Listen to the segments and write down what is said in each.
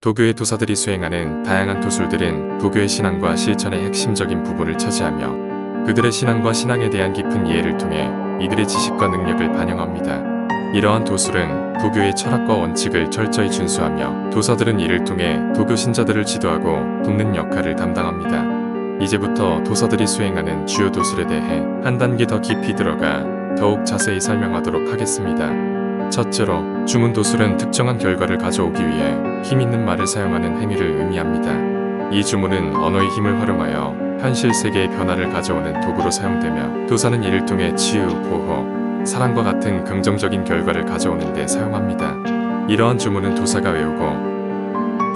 도교의 도사들이 수행하는 다양한 도술들은 도교의 신앙과 실천의 핵심적인 부분을 차지하며 그들의 신앙과 신앙에 대한 깊은 이해를 통해 이들의 지식과 능력을 반영합니다. 이러한 도술은 도교의 철학과 원칙을 철저히 준수하며 도사들은 이를 통해 도교 신자들을 지도하고 돕는 역할을 담당합니다. 이제부터 도사들이 수행하는 주요 도술에 대해 한 단계 더 깊이 들어가 더욱 자세히 설명하도록 하겠습니다. 첫째로 주문 도술은 특정한 결과를 가져오기 위해 힘 있는 말을 사용하는 행위를 의미합니다. 이 주문은 언어의 힘을 활용하여 현실 세계의 변화를 가져오는 도구로 사용되며 도사는 이를 통해 치유, 보호, 사랑과 같은 긍정적인 결과를 가져오는 데 사용합니다. 이러한 주문은 도사가 외우고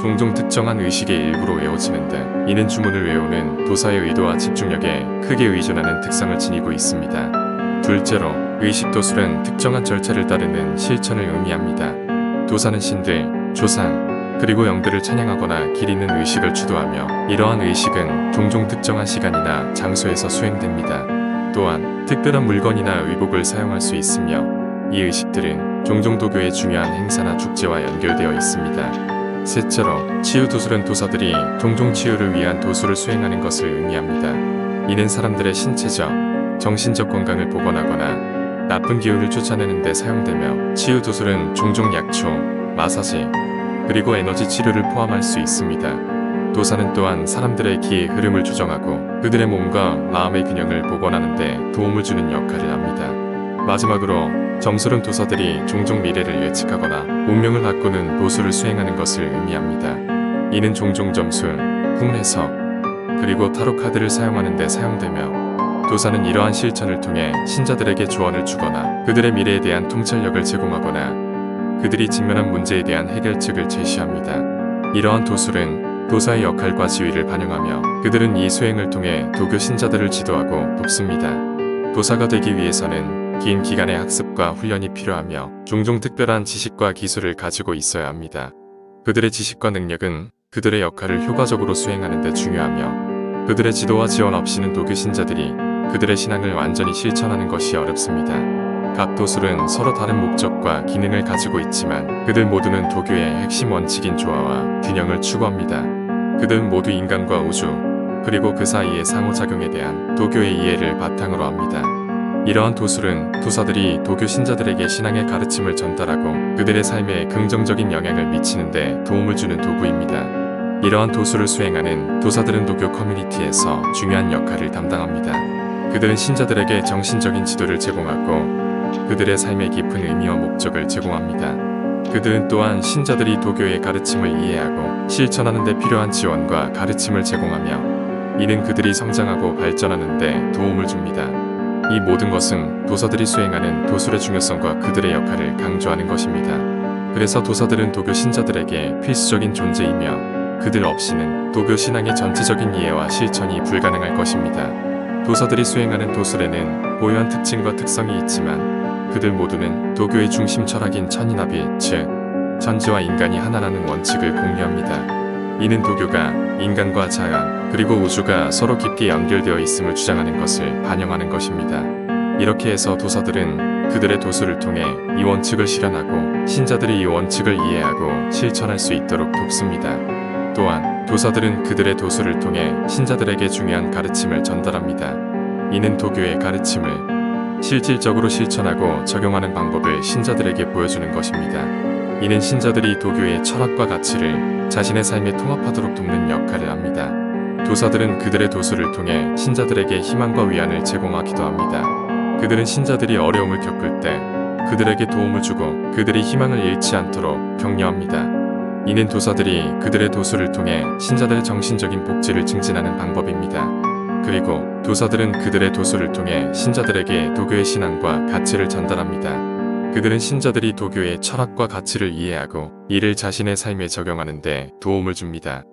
종종 특정한 의식의 일부로 외워지는데 이는 주문을 외우는 도사의 의도와 집중력에 크게 의존하는 특성을 지니고 있습니다. 둘째로 의식 도술은 특정한 절차를 따르는 실천을 의미합니다. 도사는 신들, 조상, 그리고 영들을 찬양하거나 기리는 의식을 주도하며 이러한 의식은 종종 특정한 시간이나 장소에서 수행됩니다. 또한 특별한 물건이나 의복을 사용할 수 있으며 이 의식들은 종종 도교의 중요한 행사나 축제와 연결되어 있습니다. 셋째로 치유 도술은 도사들이 종종 치유를 위한 도술을 수행하는 것을 의미합니다. 이는 사람들의 신체적, 정신적 건강을 복원하거나 나쁜 기운을 쫓아내는 데 사용되며 치유 도술은 종종 약초, 마사지, 그리고 에너지 치료를 포함할 수 있습니다. 도사는 또한 사람들의 기의 흐름을 조정하고 그들의 몸과 마음의 균형을 복원하는 데 도움을 주는 역할을 합니다. 마지막으로 점술은 도사들이 종종 미래를 예측하거나 운명을 바꾸는 도술을 수행하는 것을 의미합니다. 이는 종종 점술, 풍해석, 그리고 타로 카드를 사용하는 데 사용되며 도사는 이러한 실천을 통해 신자들에게 조언을 주거나 그들의 미래에 대한 통찰력을 제공하거나 그들이 직면한 문제에 대한 해결책을 제시합니다. 이러한 도술은 도사의 역할과 지위를 반영하며 그들은 이 수행을 통해 도교 신자들을 지도하고 돕습니다. 도사가 되기 위해서는 긴 기간의 학습과 훈련이 필요하며 종종 특별한 지식과 기술을 가지고 있어야 합니다. 그들의 지식과 능력은 그들의 역할을 효과적으로 수행하는 데 중요하며 그들의 지도와 지원 없이는 도교 신자들이 그들의 신앙을 완전히 실천하는 것이 어렵습니다. 각 도술은 서로 다른 목적과 기능을 가지고 있지만 그들 모두는 도교의 핵심 원칙인 조화와 균형을 추구합니다. 그들은 모두 인간과 우주, 그리고 그 사이의 상호작용에 대한 도교의 이해를 바탕으로 합니다. 이러한 도술은 도사들이 도교 신자들에게 신앙의 가르침을 전달하고 그들의 삶에 긍정적인 영향을 미치는데 도움을 주는 도구입니다. 이러한 도술을 수행하는 도사들은 도교 커뮤니티에서 중요한 역할을 담당합니다. 그들은 신자들에게 정신적인 지도를 제공하고 그들의 삶의 깊은 의미와 목적을 제공합니다. 그들은 또한 신자들이 도교의 가르침을 이해하고 실천하는 데 필요한 지원과 가르침을 제공하며 이는 그들이 성장하고 발전하는 데 도움을 줍니다. 이 모든 것은 도사들이 수행하는 도술의 중요성과 그들의 역할을 강조하는 것입니다. 그래서 도사들은 도교 신자들에게 필수적인 존재이며 그들 없이는 도교 신앙의 전체적인 이해와 실천이 불가능할 것입니다. 도사들이 수행하는 도술에는 고유한 특징과 특성이 있지만 그들 모두는 도교의 중심 철학인 천인합일, 즉 천지와 인간이 하나라는 원칙을 공유합니다. 이는 도교가 인간과 자연 그리고 우주가 서로 깊게 연결되어 있음을 주장하는 것을 반영하는 것입니다. 이렇게 해서 도사들은 그들의 도술을 통해 이 원칙을 실현하고 신자들이 이 원칙을 이해하고 실천할 수 있도록 돕습니다. 또한 도사들은 그들의 도술을 통해 신자들에게 중요한 가르침을 전달합니다. 이는 도교의 가르침을 실질적으로 실천하고 적용하는 방법을 신자들에게 보여주는 것입니다. 이는 신자들이 도교의 철학과 가치를 자신의 삶에 통합하도록 돕는 역할을 합니다. 도사들은 그들의 도술을 통해 신자들에게 희망과 위안을 제공하기도 합니다. 그들은 신자들이 어려움을 겪을 때 그들에게 도움을 주고 그들이 희망을 잃지 않도록 격려합니다. 이는 도사들이 그들의 도술을 통해 신자들의 정신적인 복지를 증진하는 방법입니다. 그리고 도사들은 그들의 도술을 통해 신자들에게 도교의 신앙과 가치를 전달합니다. 그들은 신자들이 도교의 철학과 가치를 이해하고 이를 자신의 삶에 적용하는데 도움을 줍니다.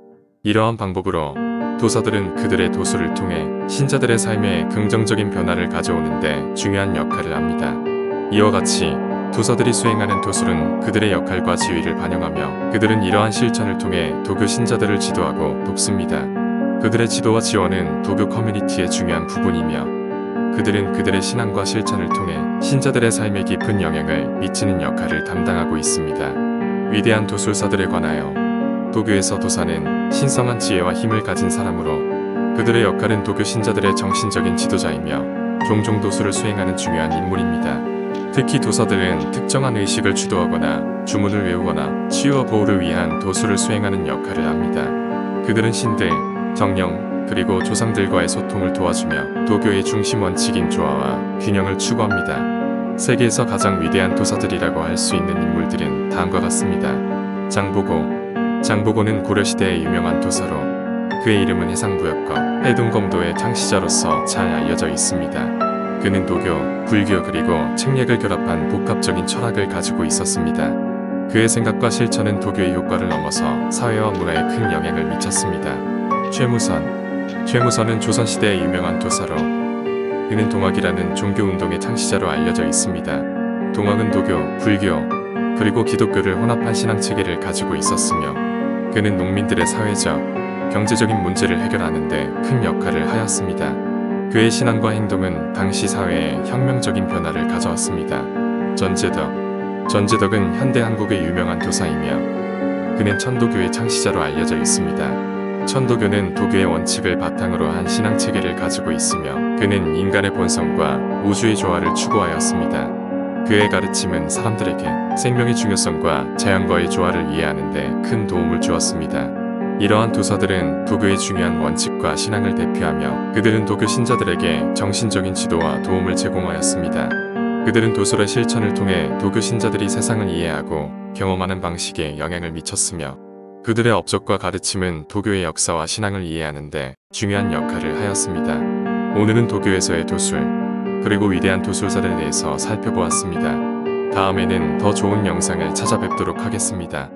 이러한 방법으로 도사들은 그들의 도술을 통해 신자들의 삶에 긍정적인 변화를 가져오는데 중요한 역할을 합니다. 이와 같이 도사들이 수행하는 도술은 그들의 역할과 지위를 반영하며 그들은 이러한 실천을 통해 도교 신자들을 지도하고 돕습니다. 그들의 지도와 지원은 도교 커뮤니티의 중요한 부분이며 그들은 그들의 신앙과 실천을 통해 신자들의 삶에 깊은 영향을 미치는 역할을 담당하고 있습니다. 위대한 도술사들에 관하여 도교에서 도사는 신성한 지혜와 힘을 가진 사람으로 그들의 역할은 도교 신자들의 정신적인 지도자이며 종종 도수를 수행하는 중요한 인물입니다. 특히 도사들은 특정한 의식을 주도하거나 주문을 외우거나 치유와 보호를 위한 도수를 수행하는 역할을 합니다. 그들은 신들, 정령, 그리고 조상들과의 소통을 도와주며 도교의 중심 원칙인 조화와 균형을 추구합니다. 세계에서 가장 위대한 도사들이라고 할 수 있는 인물들은 다음과 같습니다. 장보고 장보고는 고려시대의 유명한 도사로 그의 이름은 해상부였고 해동검도의 창시자로서 잘 알려져 있습니다. 그는 도교, 불교 그리고 책략을 결합한 복합적인 철학을 가지고 있었습니다. 그의 생각과 실천은 도교의 효과를 넘어서 사회와 문화에 큰 영향을 미쳤습니다. 최무선 최무선은 조선시대의 유명한 도사로 그는 동학이라는 종교운동의 창시자로 알려져 있습니다. 동학은 도교, 불교, 그리고 기독교를 혼합한 신앙체계를 가지고 있었으며 그는 농민들의 사회적, 경제적인 문제를 해결하는 데 큰 역할을 하였습니다. 그의 신앙과 행동은 당시 사회에 혁명적인 변화를 가져왔습니다. 전제덕 전제덕은 현대 한국의 유명한 도사이며 그는 천도교의 창시자로 알려져 있습니다. 천도교는 도교의 원칙을 바탕으로 한 신앙 체계를 가지고 있으며 그는 인간의 본성과 우주의 조화를 추구하였습니다. 그의 가르침은 사람들에게 생명의 중요성과 자연과의 조화를 이해하는 데 큰 도움을 주었습니다. 이러한 도사들은 도교의 중요한 원칙과 신앙을 대표하며 그들은 도교 신자들에게 정신적인 지도와 도움을 제공하였습니다. 그들은 도술의 실천을 통해 도교 신자들이 세상을 이해하고 경험하는 방식에 영향을 미쳤으며 그들의 업적과 가르침은 도교의 역사와 신앙을 이해하는데 중요한 역할을 하였습니다. 오늘은 도교에서의 도술, 그리고 위대한 도술사를 대해서 살펴보았습니다. 다음에는 더 좋은 영상을 찾아뵙도록 하겠습니다.